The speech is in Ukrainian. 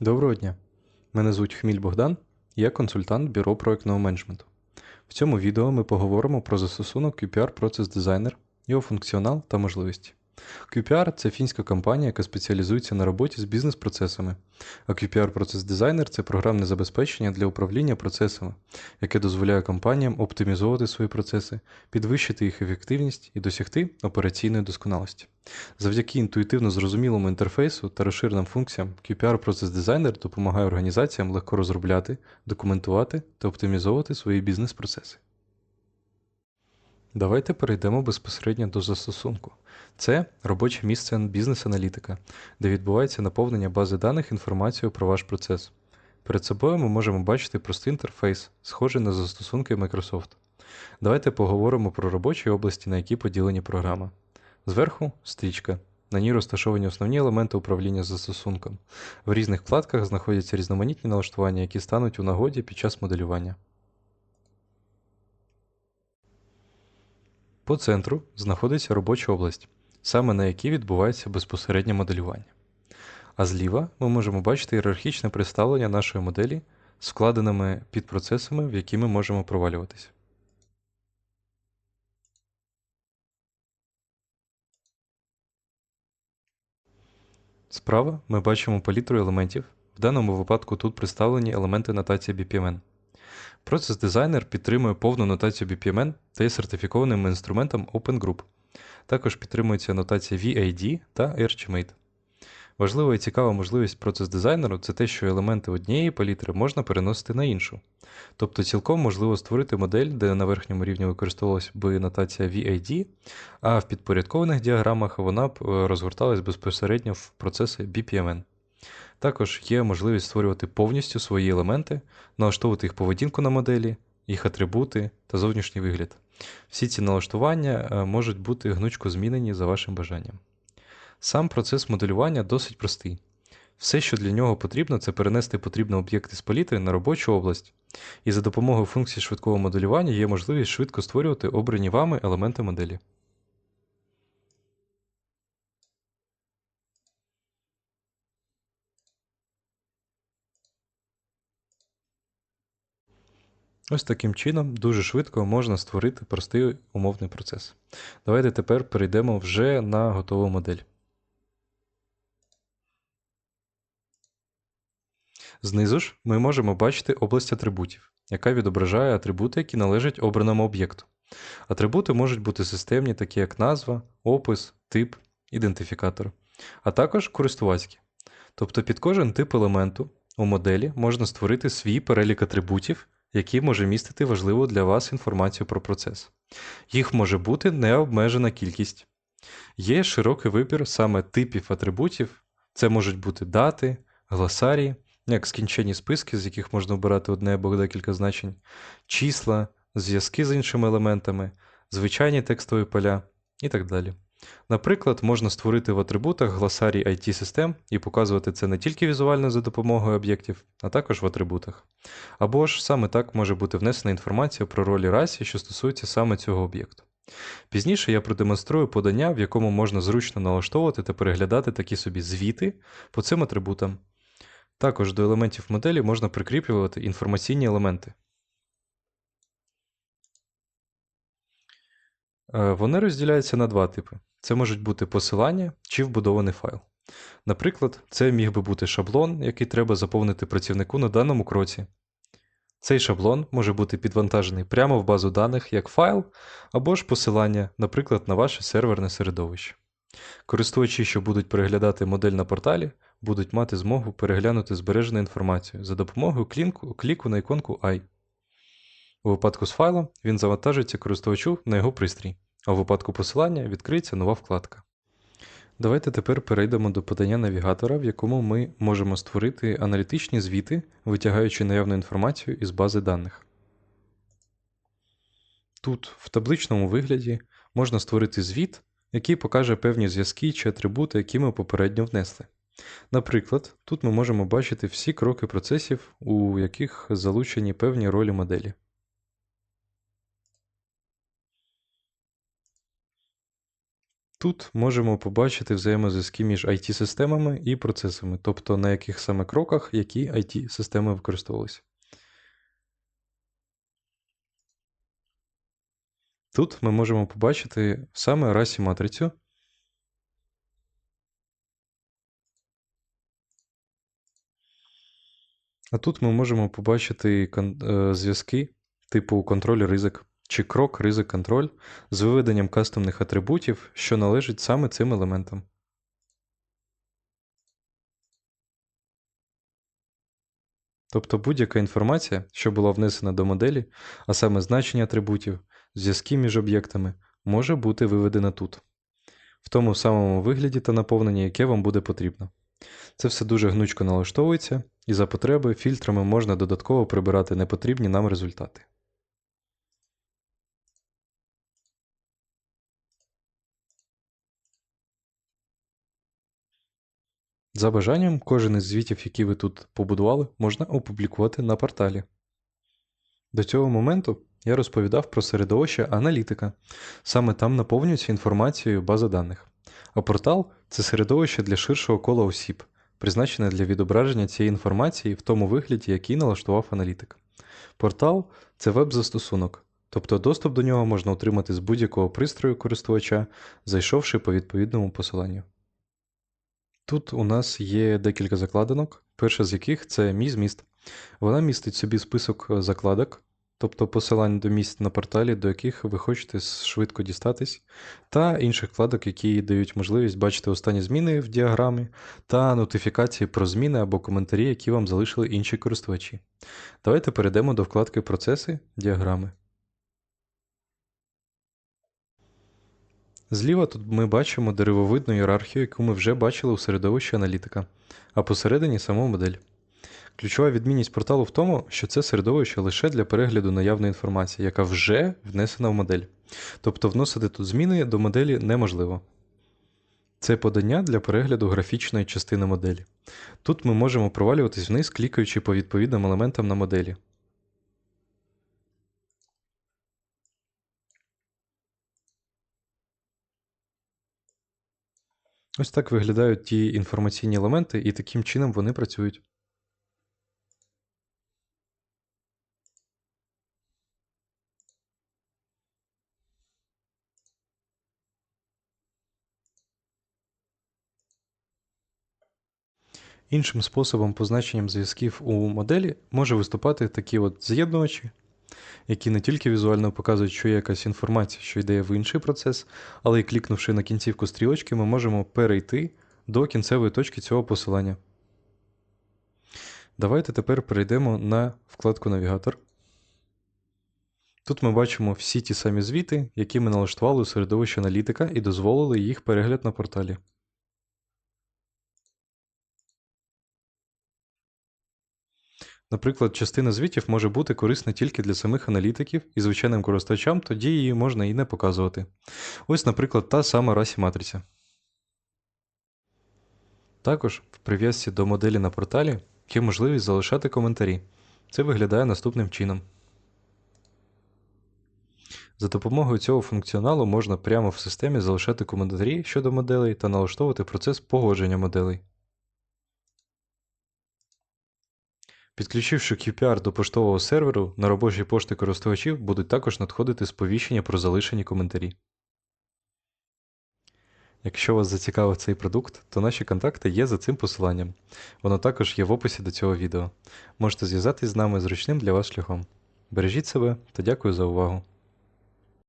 Доброго дня! Мене звуть Хміль Богдан, я консультант Бюро проектного менеджменту. В цьому відео ми поговоримо про застосунок QPR Process Designer, його функціонал та можливості. QPR це фінська компанія, яка спеціалізується на роботі з бізнес-процесами, а QPR Process Designer це програмне забезпечення для управління процесами, яке дозволяє компаніям оптимізовувати свої процеси, підвищити їх ефективність і досягти операційної досконалості. Завдяки інтуїтивно зрозумілому інтерфейсу та розширеним функціям QPR Process Designer допомагає організаціям легко розробляти, документувати та оптимізовувати свої бізнес-процеси. Давайте перейдемо безпосередньо до застосунку. Це робоче місце бізнес-аналітика, де відбувається наповнення бази даних інформацією про ваш процес. Перед собою ми можемо бачити простий інтерфейс, схожий на застосунки Microsoft. Давайте поговоримо про робочі області, на які поділені програми. Зверху стрічка. На ній розташовані основні елементи управління застосунком. В різних вкладках знаходяться різноманітні налаштування, які стануть у нагоді під час моделювання. По центру знаходиться робоча область, саме на якій відбувається безпосереднє моделювання. А зліва ми можемо бачити ієрархічне представлення нашої моделі з вкладеними підпроцесами, в які ми можемо провалюватися. Справа ми бачимо палітру елементів. В даному випадку тут представлені елементи нотації BPMN. Designer підтримує повну нотацію BPMN та є сертифікованим інструментом Open Group. Також підтримується нотація VAD та Archimate. Важлива і цікава можливість процес дизайнеру це те, що елементи однієї палітри можна переносити на іншу. Тобто цілком можливо створити модель, де на верхньому рівні використовувалась би нотація VAD, а в підпорядкованих діаграмах вона б е, розгорталась безпосередньо в процеси BPMN. Також є можливість створювати повністю свої елементи, налаштовувати їх поведінку на моделі, їх атрибути та зовнішній вигляд. Всі ці налаштування е, можуть бути гнучко змінені за вашим бажанням. Сам процес моделювання досить простий. Все, що для нього потрібно, це перенести потрібний об'єкт із палітри на робочу область, і за допомогою функції швидкого моделювання є можливість швидко створювати обрані вами елементи моделі. Ось таким чином дуже швидко можна створити простий умовний процес. Давайте тепер перейдемо вже на готову модель. Знизу ж ми можемо бачити область атрибутів, яка відображає атрибути, які належать обраному об'єкту. Атрибути можуть бути системні, такі як назва, опис, тип, ідентифікатор, а також користувацькі. Тобто під кожен тип елементу у моделі можна створити свій перелік атрибутів, який може містити важливу для вас інформацію про процес. Їх може бути необмежена кількість. Є широкий вибір саме типів атрибутів, це можуть бути дати, гласарії, як скінчені списки, з яких можна обирати одне або декілька значень, числа, зв'язки з іншими елементами, звичайні текстові поля і так далі. Наприклад, можна створити в атрибутах гласарій IT-систем і показувати це не тільки візуально за допомогою об'єктів, а також в атрибутах. Або ж саме так може бути внесена інформація про ролі расі, що стосується саме цього об'єкту. Пізніше я продемонструю подання, в якому можна зручно налаштовувати та переглядати такі собі звіти по цим атрибутам. Також до елементів моделі можна прикріплювати інформаційні елементи. Вони розділяються на два типи: це можуть бути посилання чи вбудований файл. Наприклад, це міг би бути шаблон, який треба заповнити працівнику на даному кроці. Цей шаблон може бути підвантажений прямо в базу даних як файл, або ж посилання, наприклад, на ваше серверне середовище. Користувачі, що будуть переглядати модель на порталі, будуть мати змогу переглянути збережену інформацію за допомогою кліку, кліку на іконку I. У випадку з файлом він завантажиться користувачу на його пристрій, а у випадку посилання відкриється нова вкладка. Давайте тепер перейдемо до подання навігатора, в якому ми можемо створити аналітичні звіти, витягаючи наявну інформацію із бази даних. Тут, в табличному вигляді, можна створити звіт, який покаже певні зв'язки чи атрибути, які ми попередньо внесли. Наприклад, тут ми можемо бачити всі кроки процесів, у яких залучені певні ролі моделі. Тут можемо побачити взаємозв'язки між IT-системами і процесами, тобто на яких саме кроках які IT-системи використовувалися. Тут ми можемо побачити саме расі матрицю. А тут ми можемо побачити е, зв'язки типу контроль ризик чи крок ризик контроль з виведенням кастомних атрибутів, що належать саме цим елементам. Тобто будь-яка інформація, що була внесена до моделі, а саме значення атрибутів, зв'язки між об'єктами, може бути виведена тут, в тому самому вигляді та наповненні, яке вам буде потрібно. Це все дуже гнучко налаштовується, і за потреби фільтрами можна додатково прибирати непотрібні нам результати. За бажанням, кожен із звітів, які ви тут побудували, можна опублікувати на порталі. До цього моменту я розповідав про середовище аналітика. Саме там наповнюється інформацією база даних. А портал це середовище для ширшого кола осіб, призначене для відображення цієї інформації в тому вигляді, який налаштував аналітик. Портал це веб-застосунок, тобто доступ до нього можна отримати з будь-якого пристрою користувача, зайшовши по відповідному посиланню. Тут у нас є декілька закладинок, перша з яких це мій зміст. Вона містить собі список закладок, тобто посилань до місць на порталі, до яких ви хочете швидко дістатись, та інших вкладок, які дають можливість бачити останні зміни в діаграмі, та нотифікації про зміни або коментарі, які вам залишили інші користувачі. Давайте перейдемо до вкладки Процеси діаграми. Зліва тут ми бачимо деревовидну ієрархію, яку ми вже бачили у середовищі аналітика, а посередині саму модель. Ключова відмінність порталу в тому, що це середовище лише для перегляду наявної інформації, яка вже внесена в модель. Тобто вносити тут зміни до моделі неможливо. Це подання для перегляду графічної частини моделі. Тут ми можемо провалюватись вниз, клікаючи по відповідним елементам на моделі. Ось так виглядають ті інформаційні елементи, і таким чином вони працюють. Іншим способом позначенням зв'язків у моделі може виступати такі от з'єднувачі, які не тільки візуально показують, що є якась інформація, що йде в інший процес, але й клікнувши на кінцівку стрілочки, ми можемо перейти до кінцевої точки цього посилання. Давайте тепер перейдемо на вкладку Навігатор. Тут ми бачимо всі ті самі звіти, які ми налаштували у середовищі аналітика і дозволили їх перегляд на порталі. Наприклад, частина звітів може бути корисна тільки для самих аналітиків і звичайним користувачам, тоді її можна і не показувати. Ось, наприклад, та сама расі матриця. Також в прив'язці до моделі на порталі є можливість залишати коментарі. Це виглядає наступним чином. За допомогою цього функціоналу можна прямо в системі залишати коментарі щодо моделей та налаштовувати процес погодження моделей. Підключивши QPR до поштового серверу, на робочі пошти користувачів будуть також надходити сповіщення про залишені коментарі. Якщо вас зацікавив цей продукт, то наші контакти є за цим посиланням. Воно також є в описі до цього відео. Можете зв'язатись з нами зручним для вас шляхом. Бережіть себе та дякую за увагу!